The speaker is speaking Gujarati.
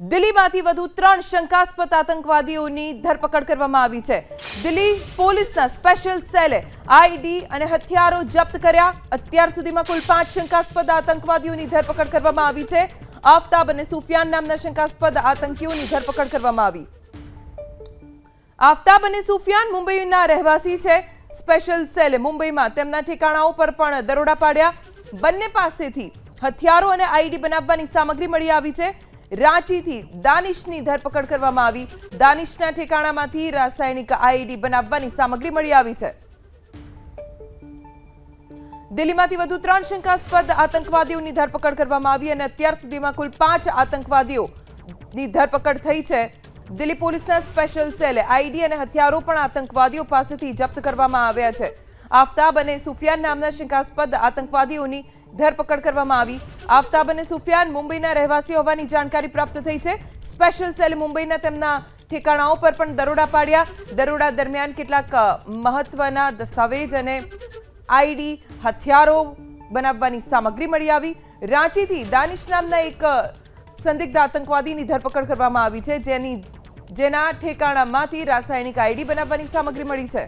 દિલ્હીમાંથી વધુ ત્રણ શંકાસ્પદ આતંકવાદીઓની ધરપકડ કરવામાં આવી છે. દિલ્હી પોલીસના સ્પેશિયલ સેલે આઈડી અને હથિયારો જપ્ત કર્યા. અત્યાર સુધીમાં કુલ પાંચ શંકાસ્પદ આતંકવાદીઓની ધરપકડ કરવામાં આવી છે. આફતાબ અને સુફિયાન નામના શંકાસ્પદ આતંકીઓની ધરપકડ કરવામાં આવી. આફતાબ અને સુફિયાન મુંબઈના રહેવાસી છે. સ્પેશિયલ સેલે મુંબઈમાં તેમના ઠેકાણાઓ પર પણ દરોડા પાડ્યા. બંને પાસેથી હથિયારો અને આઈડી બનાવવાની સામગ્રી મળી આવી છે. રાંચીથી દાનિશની ધરપકડ કરવામાં આવી. દાનિશના ઠેકાણામાંથી રાસાયણિક આઈડી બનાવવાની સામગ્રી મળી આવી છે. દિલ્હીમાંથી વધુ ત્રણ શંકાસ્પદ આતંકવાદીઓની ધરપકડ કરવામાં આવી અને અત્યાર સુધીમાં કુલ પાંચ આતંકવાદીઓની ધરપકડ થઈ છે. દિલ્હી પોલીસના સ્પેશિયલ સેલે આઈડી અને હથિયારો પણ આતંકવાદીઓ પાસેથી જપ્ત કરવામાં આવ્યા છે. આફતાબ અને સુફિયાન નામના શંકાસ્પદ આતંકવાદીઓની ધરપકડ કરવામાં આવી. આફતાબ અને સુફિયાન મુંબઈના રહેવાસી હોવાની જાણકારી પ્રાપ્ત થઈ છે. સ્પેશિયલ સેલ મુંબઈના તેમના ઠેકાણાઓ પર પણ દરોડા પાડ્યા. દરોડા દરમિયાન કેટલાક મહત્વના દસ્તાવેજ અને આઈડી હથિયારો બનાવવાની સામગ્રી મળી આવી. રાંચીથી દાનિશ નામના એક સંદિગ્ધ આતંકવાદીની ધરપકડ કરવામાં આવી છે. જેની, જેના ઠેકાણામાંથી રાસાયણિક આઈડી બનાવવાની સામગ્રી મળી છે.